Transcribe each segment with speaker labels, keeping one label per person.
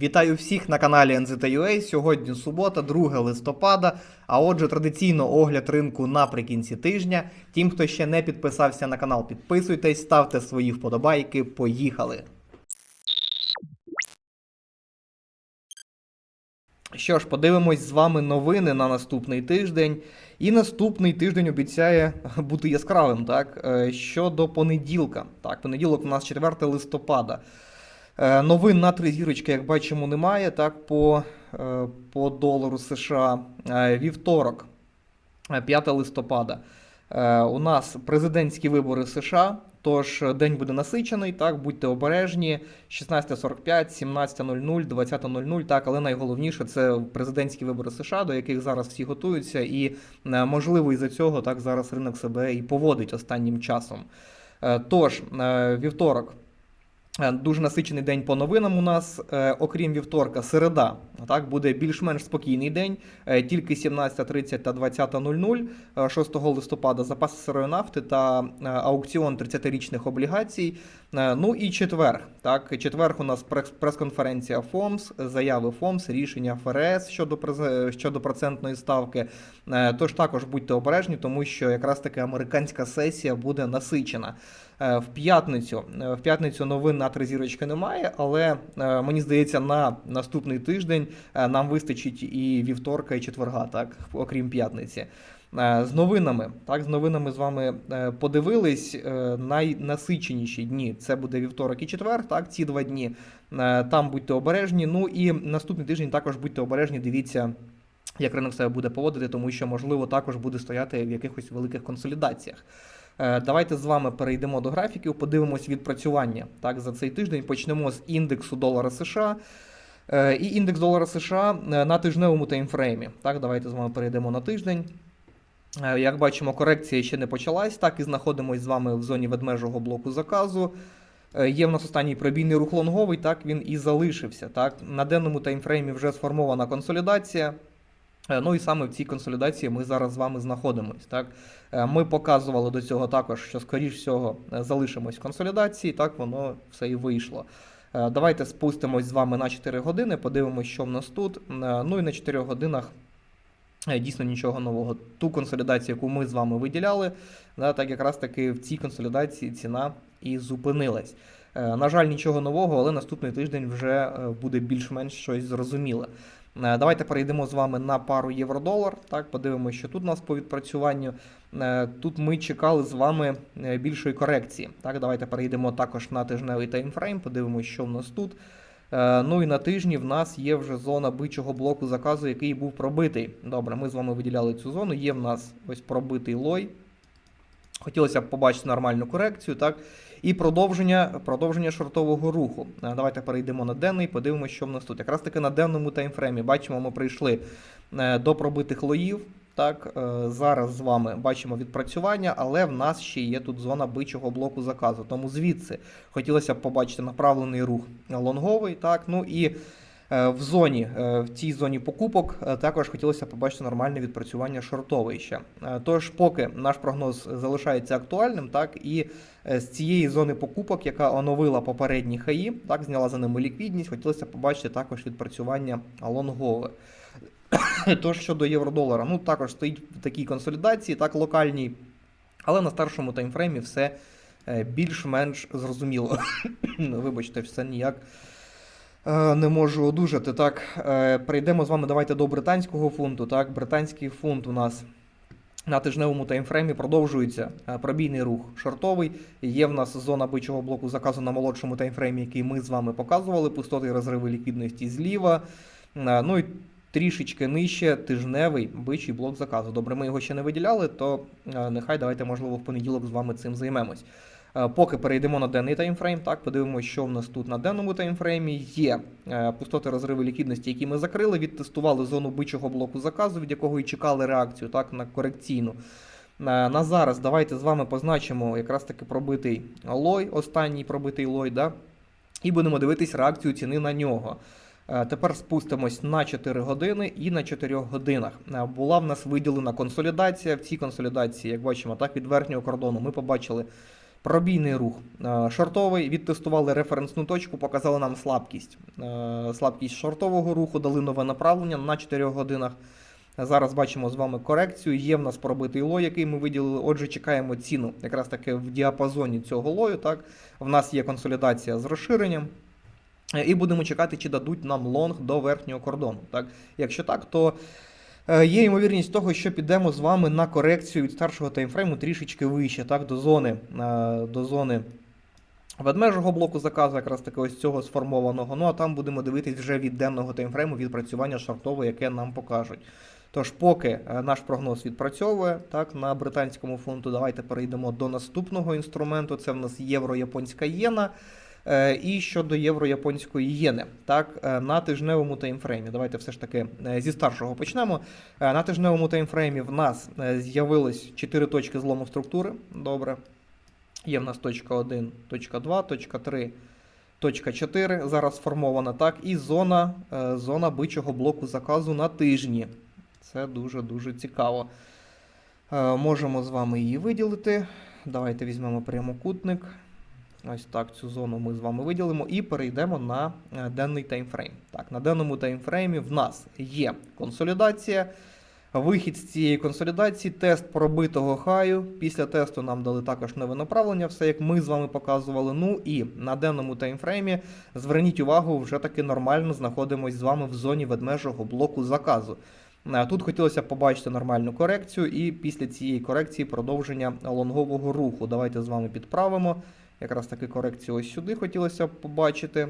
Speaker 1: Вітаю всіх на каналі NZTA. Сьогодні субота, 2 листопада. А отже, традиційно огляд ринку наприкінці тижня. Тим, хто ще не підписався на канал, підписуйтесь, ставте свої вподобайки. Поїхали! Що ж, подивимось з вами новини на наступний тиждень. І наступний тиждень обіцяє бути яскравим, так? Е, Щодо понеділка. Так, понеділок у нас 4 листопада. Е, Новин на три зірочки, як бачимо, немає. Так, по, е, по долару США. Е, Вівторок, е, 5 листопада. У нас президентські вибори США. Тож день буде насичений, так, будьте обережні. 16.45, 17.00, 20.00, так, але найголовніше це президентські вибори США, до яких зараз всі готуються, і можливо із-за цього так зараз ринок себе і поводить останнім часом. Тож, вівторок. Е, Дуже насичений день по новинам у нас, Е, окрім вівторка, середа. Так, буде більш-менш спокійний день, Е, тільки 17.30 та 20.00 е, 6 листопада запаси сирої нафти та аукціон 30-річних облігацій. Е, Ну і четвер. Так, четвер у нас прес- прес-конференція ФОМС, заяви ФОМС, рішення ФРС щодо щодо процентної ставки. Е, Тож також будьте обережні, тому що якраз таки американська сесія буде насичена. Е, В п'ятницю в п'ятницю новин на три зірочки немає, але мені здається, на наступний тиждень нам вистачить і вівторка, і четверга, так, окрім п'ятниці. Е, З новинами, так, з новинами з вами е, подивились. Е, Найнасиченіші дні це буде вівторок і четвер. Так, ці два дні. Там будьте обережні. Ну і наступний тиждень також будьте обережні. Дивіться, як ринок себе буде поводити, тому що можливо також буде стояти в якихось великих консолідаціях. Давайте з вами перейдемо до графіків, подивимось відпрацювання так за цей тиждень. Почнемо з індексу долара США. І індекс долара США на тижневому таймфреймі. Так, давайте з вами перейдемо на тиждень. Е, Як бачимо, корекція ще не почалась, так і знаходимося з вами в зоні ведмежого блоку заказу. Е, Є в нас останній пробійний рух лонговий, так він і залишився. Так? На денному таймфреймі вже сформована консолідація. Е, Ну і саме в цій консолідації ми зараз з вами знаходимось. Так? Ми показували до цього також, що, скоріш всього, залишимось в консолідації, так воно все і вийшло. Давайте спустимось з вами на 4 години, подивимось, що в нас тут. Ну і на 4 годинах дійсно нічого нового. Ту консолідацію, яку ми з вами виділяли, да, так якраз таки в цій консолідації ціна і зупинилась. Е, На жаль, нічого нового, але наступний тиждень вже е, буде більш-менш щось зрозуміле. Е, Давайте перейдемо з вами на пару євро-долар. Так, подивимося, що тут у нас по відпрацюванню. Е, Тут ми чекали з вами е, більшої корекції. Так, давайте перейдемо також на тижневий таймфрейм, подивимося, що в нас тут. Е, Ну і на тижні в нас є вже зона бичого блоку заказу, який був пробитий. Добре, ми з вами виділяли цю зону. Є в нас ось пробитий лой. Хотілося б побачити нормальну корекцію, так? І продовження, продовження шортового руху. Е, Давайте перейдемо на денний, подивимося, що в нас тут. Якраз таки на денному таймфреймі бачимо, ми прийшли е, до пробитих лоїв. Так, е, зараз з вами бачимо відпрацювання, але в нас ще є тут зона бичого блоку заказу. Тому звідси хотілося б побачити направлений рух лонговий. Так, ну і е, в зоні, е, в цій зоні покупок також хотілося побачити нормальне відпрацювання шортовий ще. Тож, поки наш прогноз залишається актуальним, так і з цієї зони покупок, яка оновила попередні хаї, так зняла за ними ліквідність, хотілося побачити також відпрацювання лонгове. Тож щодо євро-долара, ну також стоїть в такій консолідації, так локальній, але на старшому таймфреймі все е, більш-менш зрозуміло. Вибачте, все ніяк е, не можу одужати. Так, е, перейдемо з вами. Давайте до британського фунту. Так, британський фунт у нас. На тижневому таймфреймі продовжується пробійний рух шортовий. Є в нас зона бичого блоку заказу на молодшому таймфреймі, який ми з вами показували. Пустоти розриви ліквідності зліва. Ну і трішечки нижче тижневий бичий блок заказу. Добре, ми його ще не виділяли, то е, нехай давайте, можливо, в понеділок з вами цим займемось. Е, Поки перейдемо на денний таймфрейм, так, подивимося, що в нас тут на денному таймфреймі є е, пустоти розриви ліквідності, які ми закрили, відтестували зону бичого блоку заказу, від якого і чекали реакцію так, на корекційну. На зараз давайте з вами позначимо якраз таки пробитий лой, останній пробитий лой, да? і будемо дивитись реакцію ціни на нього. Е, Тепер спустимось на 4 години і на 4 годинах. Е, Була в нас виділена консолідація. В цій консолідації, як бачимо, так від верхнього кордону ми побачили Пробійний рух. Е, Шортовий відтестували референсну точку, показали нам слабкість. Слабкість шортового руху, дали нове направлення на 4 годинах. Зараз бачимо з вами корекцію. Є в нас пробитий лой, який ми виділили. Отже, чекаємо ціну якраз таки в діапазоні цього лою. Так, в нас є консолідація з розширенням. І будемо чекати, чи дадуть нам лонг до верхнього кордону. Так, якщо так, то е, є ймовірність того, що підемо з вами на корекцію від старшого таймфрейму трішечки вище, так, до зони, е, до зони ведмежого блоку заказу, якраз таки ось цього сформованого. Ну а там будемо дивитись вже від денного таймфрейму відпрацювання шартового, яке нам покажуть. Тож, поки е, наш прогноз відпрацьовує так, на британському фунту, давайте перейдемо до наступного інструменту. Це в нас євро-японська єна. Е, І щодо євро-японської єни, так, е, на тижневому таймфреймі. Давайте все ж таки е, зі старшого почнемо. На тижневому таймфреймі в нас з'явилось 4 точки злому структури. Добре. Є в нас точка 1, точка 2, точка 3, точка 4 зараз сформована, так, і зона, зона бичого блоку заказу на тижні. Це дуже-дуже цікаво. Можемо з вами її виділити. Давайте візьмемо прямокутник. Ось так цю зону ми з вами виділимо і перейдемо на е, денний таймфрейм. Так, на денному таймфреймі в нас є консолідація. Вихід з цієї консолідації, тест пробитого хаю. Після тесту нам дали також нове направлення, все як ми з вами показували. Ну і на денному таймфреймі зверніть увагу, вже таки нормально знаходимося з вами в зоні ведмежого блоку заказу. Е, Тут хотілося побачити нормальну корекцію, і після цієї корекції продовження лонгового руху. Давайте з вами підправимо. Якраз таки корекцію ось сюди хотілося б побачити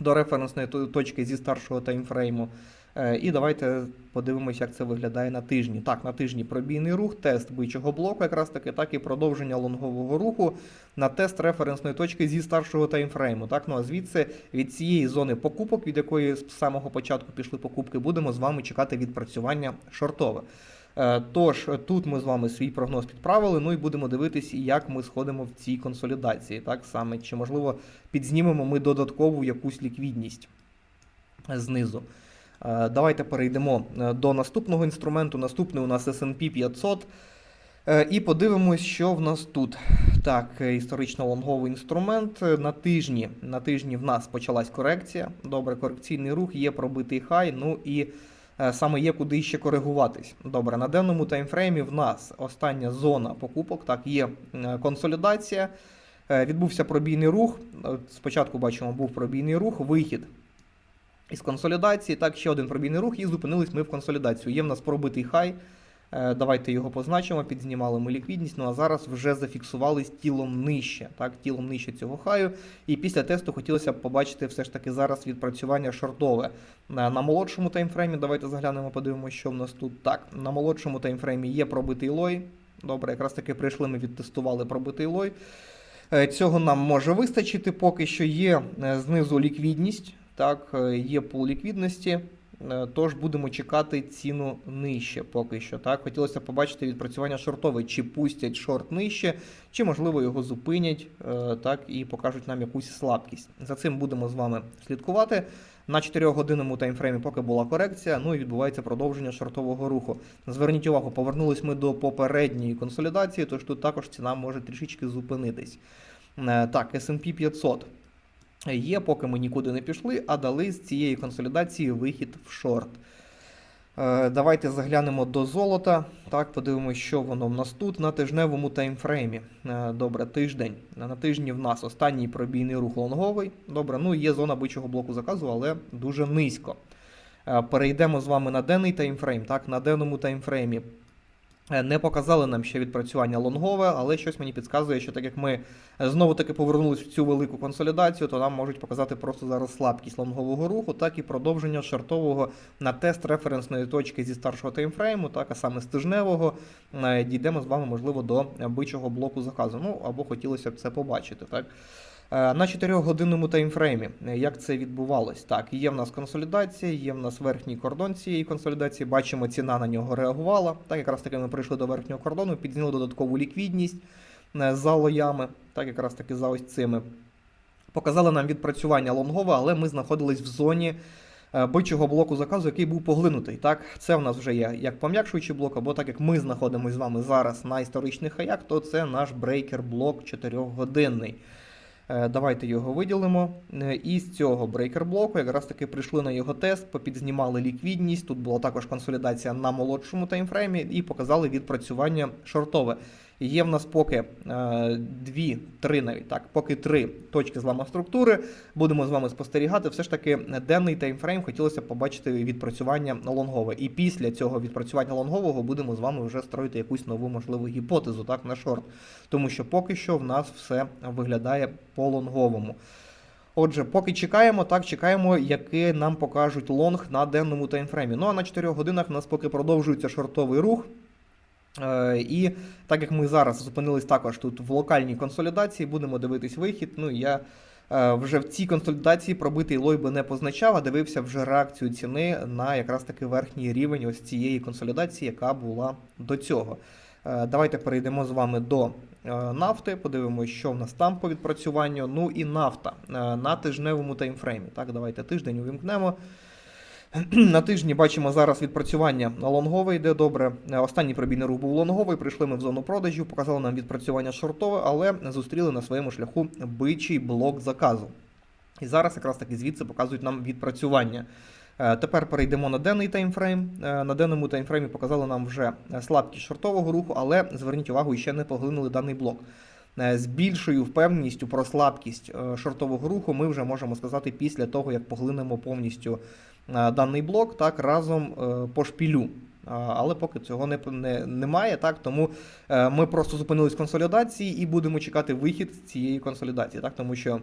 Speaker 1: до референсної точки зі старшого таймфрейму. Е, І давайте подивимося, як це виглядає на тижні. Так, на тижні пробійний рух, тест бичого блоку, якраз таки, так і продовження лонгового руху на тест референсної точки зі старшого таймфрейму. Так, ну а звідси від цієї зони покупок, від якої з самого початку пішли покупки, будемо з вами чекати відпрацювання шортове. Е, Тож тут ми з вами свій прогноз підправили. Ну і будемо дивитись, як ми сходимо в цій консолідації. Так саме чи можливо підзнімемо ми додаткову якусь ліквідність знизу. Е, Давайте перейдемо е, до наступного інструменту. Наступний у нас S&P 500. Е, І подивимось, що в нас тут. Так, історично лонговий інструмент. На тижні, на тижні в нас почалась корекція. Добре, корекційний рух, є пробитий хай. Ну і саме є куди ще коригуватись. Добре, на денному таймфреймі в нас остання зона покупок. Так, є е, консолідація. Е, Відбувся пробійний рух. Спочатку бачимо, був пробійний рух, вихід із консолідації. Так, ще один пробійний рух, і зупинились ми в консолідацію. Є в нас пробитий хай. Е, Давайте його позначимо, підзнімали ми ліквідність. Ну а зараз вже зафіксувались тілом нижче, так, тілом нижче цього хаю. І після тесту хотілося б побачити все ж таки зараз відпрацювання шортове. На, на молодшому таймфреймі давайте заглянемо, подивимося, що в нас тут. Так, на молодшому таймфреймі є пробитий лой. Добре, якраз таки прийшли, ми відтестували пробитий лой. Е, Цього нам може вистачити, поки що є е, знизу ліквідність. Так, е, є пул ліквідності. Е, Тож будемо чекати ціну нижче поки що. Так, хотілося побачити відпрацювання шортове, чи пустять шорт нижче, чи можливо його зупинять, е, так і покажуть нам якусь слабкість. За цим будемо з вами слідкувати. На 4-годинному таймфреймі поки була корекція, ну і відбувається продовження шортового руху. Зверніть увагу, повернулись ми до попередньої консолідації, тож тут також ціна може трішечки зупинитись. Е, Так, S&P 500 є, поки ми нікуди не пішли, а дали з цієї консолідації вихід в шорт. Е, Давайте заглянемо до золота. Так, подивимося, що воно в нас тут на тижневому таймфреймі. Е, Добре, тиждень. На тижні в нас останній пробійний рух лонговий. Добре, ну є зона бичого блоку заказу, але дуже низько. Е, Перейдемо з вами на денний таймфрейм. Так, на денному таймфреймі Не показали нам ще відпрацювання лонгове, але щось мені підказує, що так як ми е, знову таки повернулись в цю велику консолідацію, то нам можуть показати просто зараз слабкість лонгового руху, так і продовження шартового на тест референсної точки зі старшого таймфрейму, так а саме з тижневого. Е, Дійдемо з вами, можливо, до бичого блоку заказу. Ну або хотілося б це побачити. Так. Е, На 4-годинному таймфреймі, Е, як це відбувалось? Так, є в нас консолідація, є в нас верхній кордон цієї консолідації. Бачимо, ціна на нього реагувала. Так, якраз таки ми прийшли до верхнього кордону, підзняли додаткову ліквідність е, за лоями, так якраз таки за ось цими. Показали нам відпрацювання лонгове, але ми знаходились в зоні бичого блоку заказу, який був поглинутий. Так, це в нас вже є як пом'якшуючий блок, або так як ми знаходимося з вами зараз на історичних хаях, то це наш брейкер блок 4-годинний. Е, Давайте його виділимо. Е, І з цього брейкер блоку якраз таки прийшли на його тест, попідзнімали ліквідність. Тут була також консолідація на молодшому таймфреймі і показали відпрацювання шортове. Є в нас поки е, дві, три навіть так, поки три точки зламу структури. Будемо з вами спостерігати. Все ж таки денний таймфрейм хотілося б побачити відпрацювання лонгове. І після цього відпрацювання лонгового будемо з вами вже строїти якусь нову можливу гіпотезу так, на шорт. Тому що поки що в нас все виглядає по лонговому. Отже, поки чекаємо, так чекаємо, який нам покажуть лонг на денному таймфреймі. Ну а на 4 годинах у нас поки продовжується шортовий рух. Е, І так як ми зараз зупинились також тут в локальній консолідації, будемо дивитись вихід. Ну я е, вже в цій консолідації пробитий лой би не позначав, а дивився вже реакцію ціни на якраз таки верхній рівень ось цієї консолідації, яка була до цього. Е, Давайте перейдемо з вами до нафти, подивимося, що в нас там по відпрацюванню. Ну і нафта на тижневому таймфреймі. Так, давайте тиждень увімкнемо. На тижні бачимо зараз відпрацювання лонгове йде добре. Е, Останній пробійний рух був лонговий. Прийшли ми в зону продажів, показали нам відпрацювання шортове, але зустріли на своєму шляху бичий блок заказу. І зараз якраз таки звідси показують нам відпрацювання. Е, Тепер перейдемо на денний таймфрейм. Е, На денному таймфреймі показали нам вже слабкість шортового руху, але зверніть увагу, ще не поглинули даний блок. Е, З більшою впевненістю про слабкість е, шортового руху ми вже можемо сказати після того, як поглинемо повністю е, даний блок так разом по шпілю. Але поки цього не, не, немає, так тому ми просто зупинились в консолідації і будемо чекати вихід з цієї консолідації, так тому що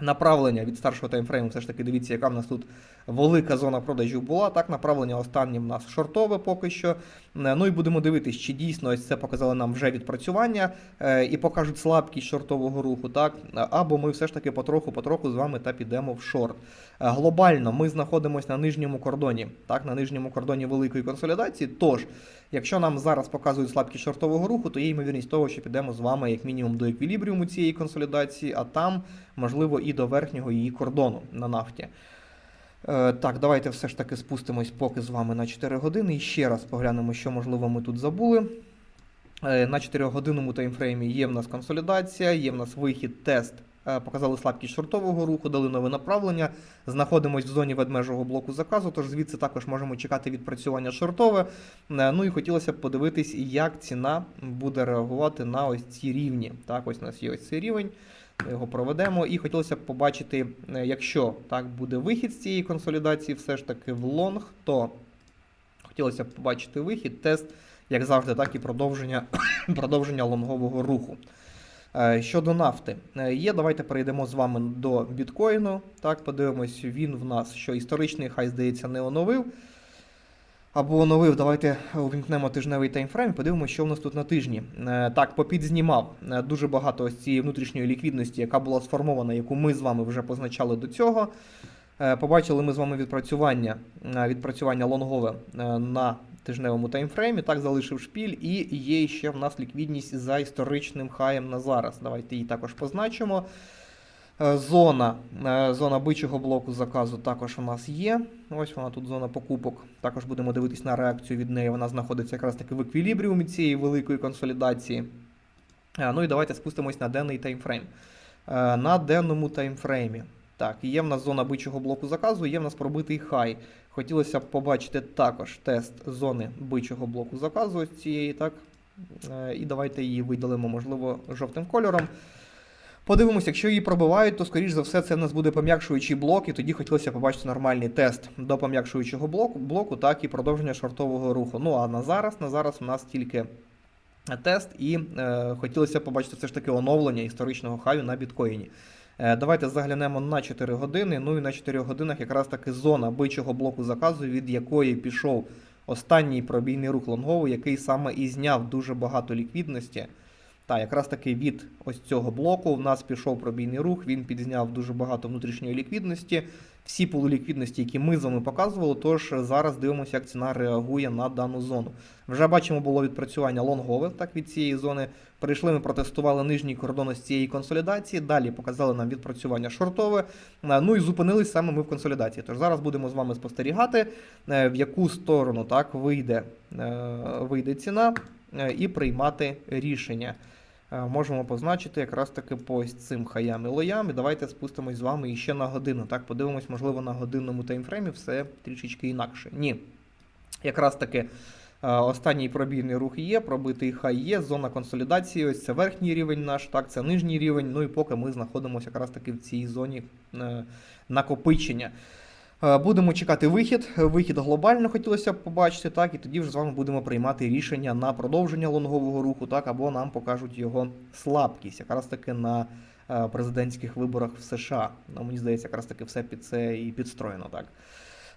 Speaker 1: направлення від старшого таймфрейму, все ж таки дивіться, яка в нас тут велика зона продажів була. Так, направлення останнє в нас шортове поки що. Е, Ну і будемо дивитись, чи дійсно ось це показали нам вже відпрацювання е, і покажуть слабкість шортового руху, так або ми все ж таки потроху-потроху з вами та підемо в шорт. Е, Глобально ми знаходимося на нижньому кордоні, так, на нижньому кордоні великої консолідації. Тож, якщо нам зараз показують слабкість шортового руху, то є ймовірність того, що підемо з вами як мінімум до еквілібріуму цієї консолідації, а там, можливо, і до верхнього її кордону на нафті. Е, Так, давайте все ж таки спустимось поки з вами на 4 години і ще раз поглянемо, що можливо ми тут забули. Е, На 4-годинному таймфреймі є в нас консолідація, є в нас вихід, тест. Е, Показали слабкість шортового руху, дали нове направлення. Знаходимось в зоні ведмежого блоку заказу, тож звідси також можемо чекати відпрацювання шортове. Ну і хотілося б подивитись, як ціна буде реагувати на ось ці рівні. Так, ось у нас є ось цей рівень. Його проведемо. І хотілося б побачити, е, якщо так буде вихід з цієї консолідації, все ж таки в лонг, то хотілося б побачити вихід, тест, як завжди, так і продовження, продовження лонгового руху. Е, Щодо нафти, Е, є, давайте перейдемо з вами до біткоїну. Так, подивимось, він в нас, що історичний хай, здається, не оновив. Або оновив, давайте увімкнемо тижневий таймфрейм, подивимося, що в нас тут на тижні. Е, Так, попідзнімав е, дуже багато ось цієї внутрішньої ліквідності, яка була сформована, яку ми з вами вже позначали до цього. Е, Побачили ми з вами відпрацювання, відпрацювання лонгове на тижневому таймфреймі. Так, залишив шпіль, і є ще в нас ліквідність за історичним хаєм на зараз. Давайте її також позначимо. Е, Зона, е, зона бичого блоку заказу також у нас є. Ось вона тут зона покупок. Також будемо дивитись на реакцію від неї. Вона знаходиться якраз таки в еквілібріумі цієї великої консолідації. Е, Ну і давайте спустимось на денний таймфрейм. На денному таймфреймі. Так, є в нас зона бичого блоку заказу, є в нас пробитий хай. Хотілося б побачити також тест зони бичого блоку заказу цієї, так. І давайте її видалимо, можливо, жовтим кольором. Подивимося, якщо її пробивають, то скоріш за все це в нас буде пом'якшуючий блок, і тоді хотілося побачити нормальний тест до пом'якшуючого блоку, блоку, так і продовження шортового руху. Ну а на зараз, на зараз у нас тільки тест, і е, хотілося побачити все ж таки оновлення історичного хаю на біткоїні. Е, Давайте заглянемо на 4 години. Ну і на 4 годинах якраз таки зона бичого блоку заказу, від якої пішов останній пробійний рух лонговий, який саме і зняв дуже багато ліквідності. Та, якраз таки від ось цього блоку в нас пішов пробійний рух, він підзняв дуже багато внутрішньої ліквідності. всі полуліквідності, які ми з вами показували. Тож зараз дивимося, як ціна реагує на дану зону. Вже бачимо, було відпрацювання лонгове так від цієї зони. Прийшли, ми протестували нижній кордон з цієї консолідації. Далі показали нам відпрацювання шортове. Е, Ну і зупинились саме ми в консолідації. Тож зараз будемо з вами спостерігати, е, в яку сторону так вийде, е, вийде ціна і приймати рішення. Е, Можемо позначити якраз таки по цим хаям і лоям. І давайте спустимось з вами іще на годину. Так, подивимось, можливо, на годинному таймфреймі все трішечки інакше. Ні. Якраз таки е, останній пробійний рух є, пробитий хай є, зона консолідації. Ось це верхній рівень наш, так, це нижній рівень. Ну і поки ми знаходимося якраз таки в цій зоні е, накопичення. Е, Будемо чекати вихід. Вихід глобально хотілося б побачити, так, і тоді вже з вами будемо приймати рішення на продовження лонгового руху, так, або нам покажуть його слабкість, якраз таки на е, президентських виборах в США. Ну, мені здається, якраз таки все під це і підстроєно. Так.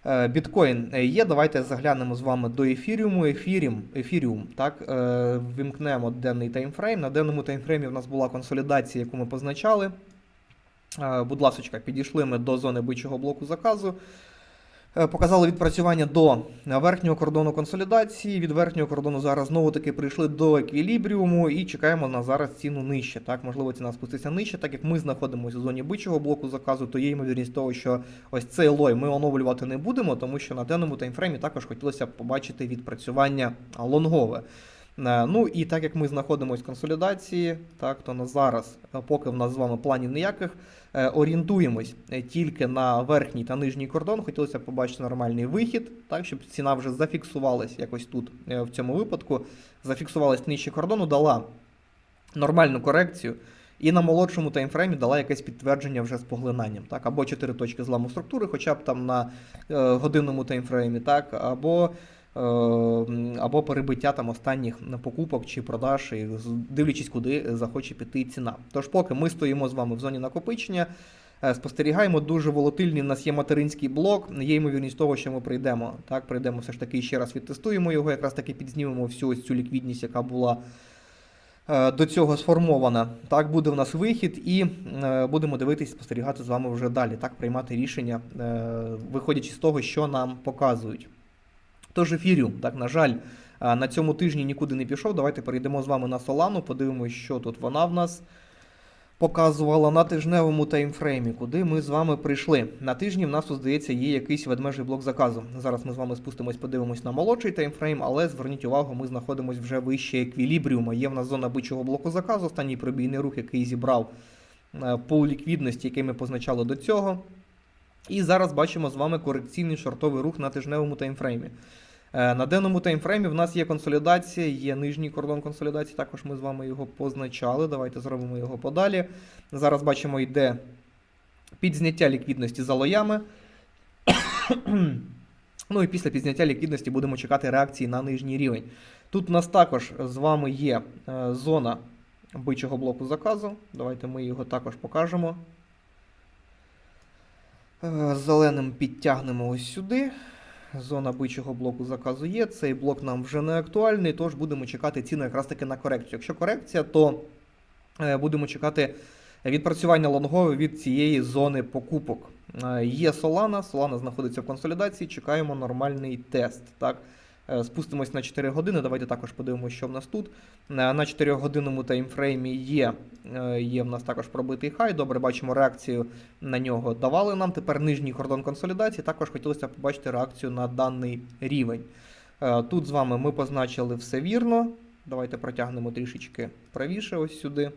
Speaker 1: Е, Біткоін є. Давайте заглянемо з вами до ефіріуму. Ефіріум, ефіріум так, вимкнемо денний таймфрейм. На денному таймфреймі в нас була консолідація, яку ми позначали. Е, Будь ласка, підійшли ми до зони бичого блоку заказу. Е, Показали відпрацювання до верхнього кордону консолідації. Від верхнього кордону зараз знову таки прийшли до еквілібріуму і чекаємо на зараз ціну нижче. Так, можливо, ціна спуститься нижче, так як ми знаходимося у зоні бичого блоку заказу, то є ймовірність того, що ось цей лой ми оновлювати не будемо, тому що на денному таймфреймі також хотілося побачити відпрацювання лонгове. Е, Ну і так як ми знаходимося в консолідації, так то на зараз, е, поки в нас з вами планів ніяких, е, орієнтуємось тільки на верхній та нижній кордон. Хотілося б побачити нормальний вихід, так щоб ціна вже зафіксувалась якось тут в цьому випадку. Зафіксувалась нижче кордону, дала нормальну корекцію. І на молодшому таймфреймі дала якесь підтвердження вже з поглинанням, так, або 4 точки зламу структури, хоча б там на е, годинному таймфреймі, так, або, або перебиття там останніх покупок чи продаж, і дивлячись, куди захоче піти ціна. Тож, поки ми стоїмо з вами в зоні накопичення, е, спостерігаємо дуже волатильний. У нас є материнський блок. Є ймовірність того, що ми прийдемо. Так, прийдемо все ж таки ще раз відтестуємо його, якраз таки підзнімемо всю ось цю ліквідність, яка була е, до цього сформована. Так, буде в нас вихід, і е, будемо дивитись, спостерігати з вами вже далі, так, приймати рішення, е, виходячи з того, що нам показують. Тож ефіріум, так, на жаль, на цьому тижні нікуди не пішов. Давайте перейдемо з вами на Солану, подивимось, що тут вона в нас показувала на тижневому таймфреймі, куди ми з вами прийшли. На тижні в нас, здається, є якийсь ведмежий блок заказу. Зараз ми з вами спустимось, подивимось на молодший таймфрейм, але зверніть увагу, ми знаходимося вже вище еквілібріума. Є в нас зона бичого блоку заказу, останній пробійний рух, який зібрав е, пул ліквідності, який ми позначали до цього. І зараз бачимо з вами корекційний шортовий рух на тижневому таймфреймі. Е, На денному таймфреймі в нас є консолідація, є нижній кордон консолідації, також ми з вами його позначали. Давайте зробимо його подалі. Зараз бачимо, йде підзняття ліквідності за лоями. ну і після підзняття ліквідності будемо чекати реакції на нижній рівень. Тут у нас також з вами є е, зона бичого блоку заказу. Давайте ми його також покажемо. Е, Зеленим підтягнемо ось сюди. Зона бичого блоку заказу є. Цей блок нам вже не актуальний, тож будемо чекати ціну якраз таки на корекцію. Якщо корекція, то е, будемо чекати відпрацювання лонгове від цієї зони покупок. Е, Є Solana, Solana знаходиться в консолідації, чекаємо нормальний тест. Так? Е, Спустимось на 4 години. Давайте також подивимося, що в нас тут. Е, На 4 годинному таймфреймі є, е, є в нас також пробитий хай. Добре, бачимо реакцію на нього. Давали нам тепер нижній кордон консолідації. Також хотілося побачити реакцію на даний рівень. Тут з вами ми позначили все вірно. Давайте протягнемо трішечки правіше ось сюди.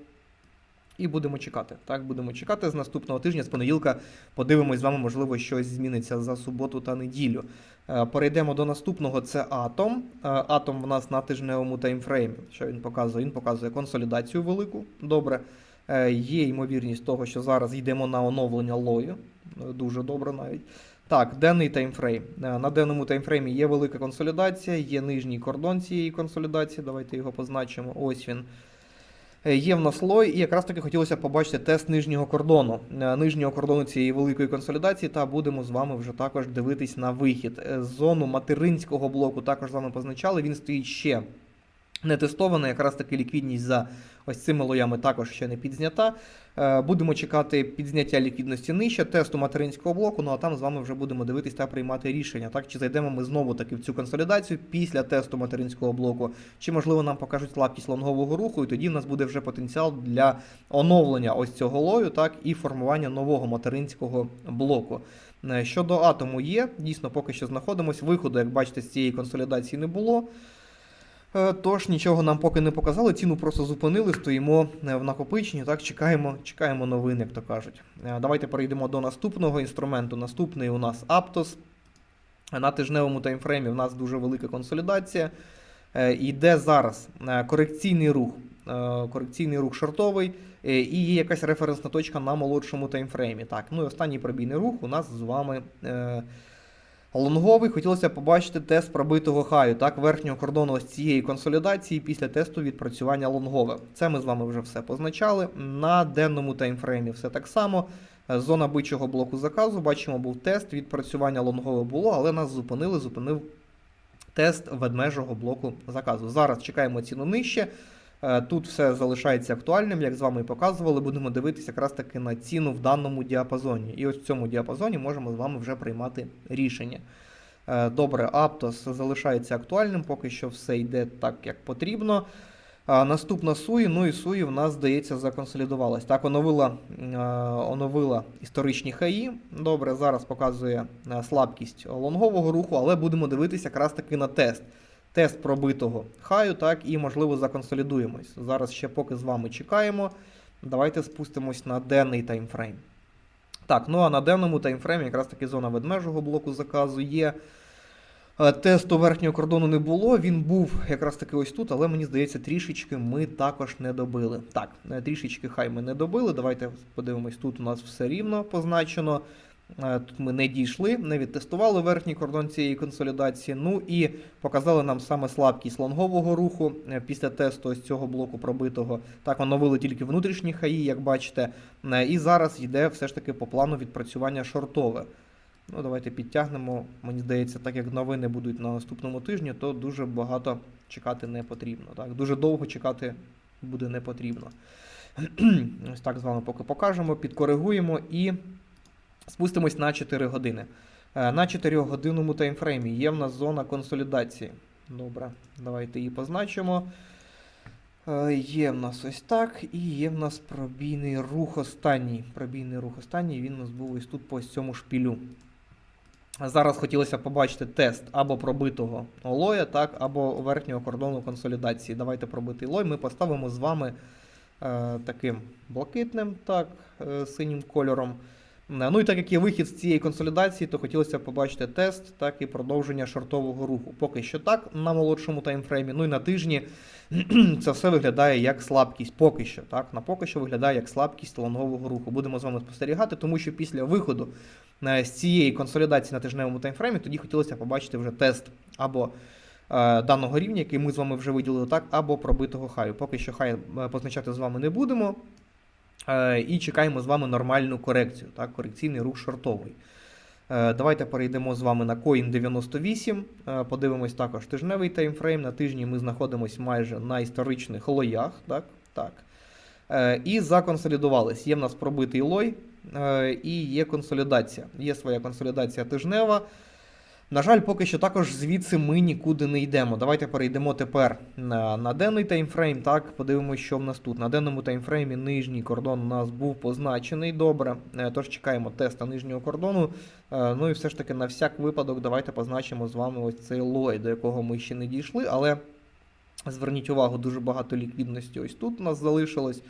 Speaker 1: І будемо чекати. Так, будемо чекати з наступного тижня, з понеділка. Подивимось з вами, можливо, щось зміниться за суботу та неділю. Е, Перейдемо до наступного. Це Атом. Е, Атом в нас на тижневому таймфреймі. Що він показує? Він показує консолідацію велику. Добре. Е, Є ймовірність того, що зараз йдемо на оновлення лою. Дуже добре навіть. Так, денний таймфрейм. На денному таймфреймі є велика консолідація, є нижній кордон цієї консолідації. Давайте його позначимо. Ось він. Е, Є в нас лой, і якраз таки хотілося побачити тест нижнього кордону, е, нижнього кордону цієї великої консолідації, та будемо з вами вже також дивитись на вихід. Е, Зону материнського блоку також з вами позначали. Він стоїть ще не тестована, якраз таки ліквідність за ось цими лоями також ще не підзнята. Е, Будемо чекати підзняття ліквідності нижче, тесту материнського блоку. Ну а там з вами вже будемо дивитись та приймати рішення. Так чи зайдемо ми знову таки в цю консолідацію після тесту материнського блоку, чи можливо нам покажуть слабкість лонгового руху, і тоді в нас буде вже потенціал для оновлення ось цього лою, так і формування нового материнського блоку. Е, Щодо атому є, дійсно поки що знаходимось. Виходу, як бачите, з цієї консолідації не було. Е, Тож нічого нам поки не показали, ціну просто зупинили, стоїмо е, в накопиченні, так, чекаємо, чекаємо новин, як то кажуть. Е, Давайте перейдемо до наступного інструменту. Наступний у нас Aptos. На тижневому таймфреймі в нас дуже велика консолідація. Йде зараз корекційний рух, корекційний рух шортовий, і є якась референсна точка на молодшому таймфреймі. Так, ну і останній пробійний рух у нас з вами. Лонговий хотілося побачити тест пробитого хаю, так, верхнього кордону ось цієї консолідації після тесту відпрацювання лонгове. Це ми з вами вже все позначали. На денному таймфреймі все так само. Зона бичого блоку заказу. Бачимо, був тест, відпрацювання лонгове було, але нас зупинили, зупинив тест ведмежого блоку заказу. Зараз чекаємо ціну нижче. Е, Тут все залишається актуальним, як з вами і показували. Будемо дивитися якраз таки на ціну в даному діапазоні. І ось в цьому діапазоні можемо з вами вже приймати рішення. Е, Добре, Аптос залишається актуальним, поки що все йде так, як потрібно. Наступна Суї, ну і Суї в нас, здається, законсолідувалась. Так, оновила, е, оновила історичні хаї. Добре, зараз показує е, слабкість лонгового руху, але будемо дивитися якраз таки на тест. Тест пробитого хаю, так, і, можливо, законсолідуємось. Зараз ще поки з вами чекаємо. Давайте спустимось на денний таймфрейм. Так, ну а на денному таймфреймі якраз таки зона ведмежого блоку заказу є. Е, Тесту верхнього кордону не було, він був якраз таки ось тут, але мені здається, трішечки ми також не добили. Так, е, трішечки хай ми не добили. Давайте подивимось, тут у нас все рівно позначено. Е, Тут ми не дійшли, не відтестували верхній кордон цієї консолідації. Ну і показали нам саме слабкість лонгового руху е, після тесту ось цього блоку пробитого. Так, оновили тільки внутрішні хаї, як бачите. Е, І зараз йде все ж таки по плану відпрацювання шортове. Ну, давайте підтягнемо. Мені здається, так як новини будуть на наступному тижні, то дуже багато чекати не потрібно. Так? Дуже довго чекати буде не потрібно. Ось так з вами поки покажемо, підкоригуємо і спустимось на 4 години. Е, На 4 годинному таймфреймі є в нас зона консолідації. Добре, давайте її позначимо. Е, Є в нас ось так, і є в нас пробійний рух останній. Пробійний рух останній, він у нас був ось тут по цьому шпілю. Зараз хотілося побачити тест або пробитого лоя, так, або верхнього кордону консолідації. Давайте пробитий лой. Ми поставимо з вами е, таким блакитним, так, е, синім кольором. Е, Ну і так як є вихід з цієї консолідації, то хотілося побачити тест, так і продовження шортового руху. Поки що так, на молодшому таймфреймі. Ну і на тижні це все виглядає як слабкість. Поки що, так, на поки що виглядає як слабкість лонгового руху. Будемо з вами спостерігати, тому що після виходу е, з цієї консолідації на тижневому таймфреймі, тоді хотілося побачити вже тест або е, даного рівня, який ми з вами вже виділили, так, або пробитого хаю. Поки що хай позначати з вами не будемо. Е, І чекаємо з вами нормальну корекцію, так, корекційний рух шортовий. Е, Давайте перейдемо з вами на Coin 98. Е, Подивимось також тижневий таймфрейм. На тижні ми знаходимося майже на історичних лоях. Так, так. І законсолідувались. Є в нас пробитий лой і є консолідація. Є своя консолідація тижнева. На жаль, поки що також звідси ми нікуди не йдемо. Давайте перейдемо тепер на, на денний таймфрейм. Так, подивимося, що в нас тут. На денному таймфреймі нижній кордон у нас був позначений. Добре. Е, Тож чекаємо теста нижнього кордону. Е, Ну і все ж таки, на всяк випадок, давайте позначимо з вами ось цей лой, до якого ми ще не дійшли. Але зверніть увагу, дуже багато ліквідності ось тут у нас залишилось.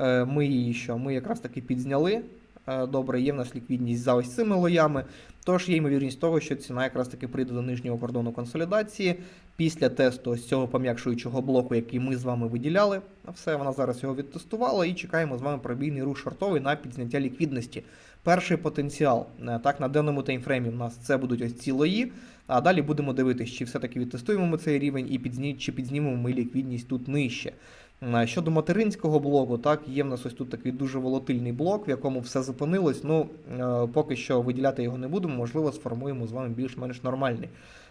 Speaker 1: Е, Ми її що? Ми якраз таки підзняли. Е, Добре, є в нас ліквідність за ось цими лоями. Тож є ймовірність того, що ціна якраз таки прийде до нижнього кордону консолідації після тесту ось цього пом'якшуючого блоку, який ми з вами виділяли. Все, вона зараз його відтестувала і чекаємо з вами пробійний рух шортовий на підзняття ліквідності. Перший потенціал. Е, Так, на денному таймфреймі в нас це будуть ось ці лої. А далі будемо дивитися, чи все-таки відтестуємо ми цей рівень і підзні... чи підзнімемо ми ліквідність тут нижче. Е, Щодо материнського блоку, так, є в нас ось тут такий дуже волатильний блок, в якому все зупинилось. Ну, е, поки що виділяти його не будемо, можливо, сформуємо з вами більш-менш нормальний.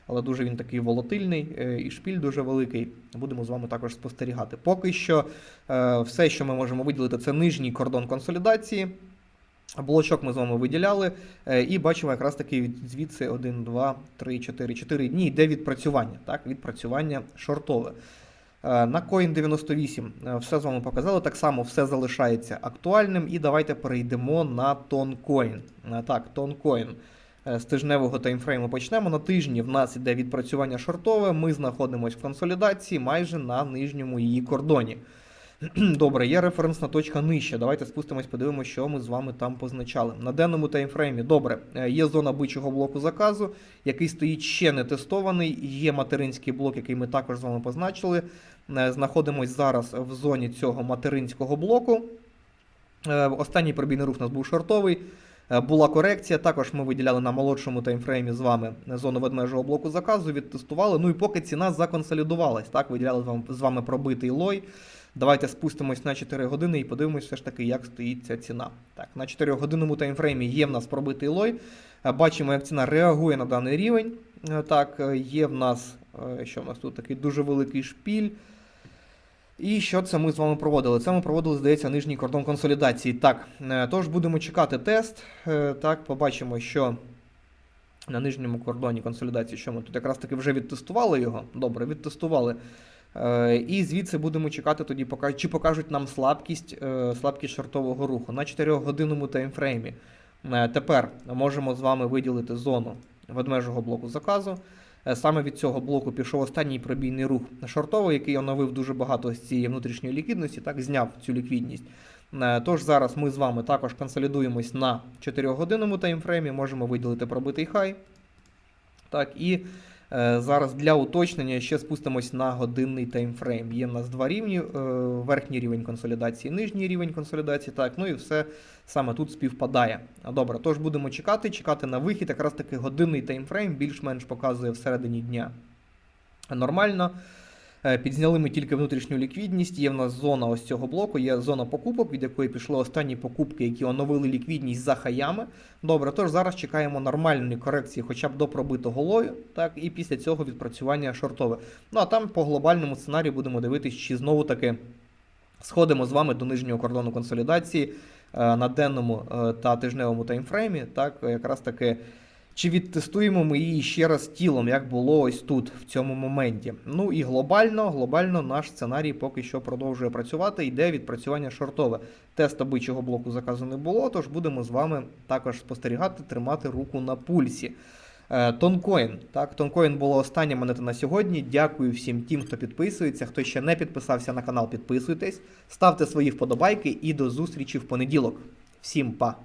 Speaker 1: Але дуже він такий волатильний е, і шпіль дуже великий. Будемо з вами також спостерігати. Поки що все, що ми можемо виділити, це нижній кордон консолідації. Блочок ми з вами виділяли, і бачимо якраз таки від звідси 1, 2, 3, 4, 4 дні йде відпрацювання. Так, відпрацювання шортове. Е, На Coin 98 е, все з вами показали. Так само все залишається актуальним. І давайте перейдемо на Тонкоін. Е, Так. Е, З тижневого таймфрейму почнемо. На тижні в нас іде відпрацювання шортове. Ми знаходимося в консолідації майже на нижньому її кордоні. Добре, є референсна точка нижче. Давайте спустимось, подивимося, що ми з вами там позначали. На денному таймфреймі, добре, е, є зона бичого блоку заказу, який стоїть ще не тестований. Є материнський блок, який ми також з вами позначили. Е, Знаходимось зараз в зоні цього материнського блоку. Е, Останній пробійний рух у нас був шортовий. Була корекція. Також ми виділяли на молодшому таймфреймі з вами зону ведмежого блоку заказу, відтестували. Ну і поки ціна законсолідувалась, так, виділяли з вами пробитий лой. Давайте спустимось на 4 години і подивимось все ж таки, як стоїть ця ціна. Так, на 4 годинному таймфреймі є в нас пробитий лой. Е, Бачимо, як ціна реагує на даний рівень. Е, Так, е, є в нас, що в нас тут такий дуже великий шпіль. І що це ми з вами проводили? Це ми проводили, здається, нижній кордон консолідації. Так, тож будемо чекати тест. Так, побачимо, що на нижньому кордоні консолідації, що ми тут якраз таки вже відтестували його. Добре, відтестували. Е, І звідси будемо чекати тоді, чи покажуть нам слабкість, е, слабкість шортового руху на 4-годинному таймфреймі. Е, Тепер можемо з вами виділити зону ведмежого блоку заказу. Саме від цього блоку пішов останній пробійний рух шортовий, який оновив дуже багато з цієї внутрішньої ліквідності, так зняв цю ліквідність. Тож зараз ми з вами також консолідуємось на 4-годинному таймфреймі, можемо виділити пробитий хай. Так, і зараз для уточнення ще спустимось на годинний таймфрейм. Є в нас два рівні: е, верхній рівень консолідації, нижній рівень консолідації. Так, ну і все саме тут співпадає. Добре, тож будемо чекати, чекати на вихід. Якраз таки годинний таймфрейм більш-менш показує всередині дня. Нормально. Е, Підзняли ми тільки внутрішню ліквідність. Є в нас зона ось цього блоку, є зона покупок, від якої пішли останні покупки, які оновили ліквідність за хаями. Добре, тож зараз чекаємо нормальної корекції, хоча б до пробитого лою, так, і після цього відпрацювання шортове. Ну а там по глобальному сценарію будемо дивитись, чи знову таки сходимо з вами до нижнього кордону консолідації е, на денному е, та тижневому таймфреймі. Так, якраз таки. Чи відтестуємо ми її ще раз тілом, як було ось тут, в цьому моменті. Ну і глобально, глобально наш сценарій поки що продовжує працювати, йде відпрацювання шортове. Теста бичого блоку заказу не було, тож будемо з вами також спостерігати, тримати руку на пульсі. Е, Тонкоін. Так, Тонкоін була остання монета на сьогодні. Дякую всім тим, хто підписується. Хто ще не підписався на канал, підписуйтесь, ставте свої вподобайки і до зустрічі в понеділок. Всім па!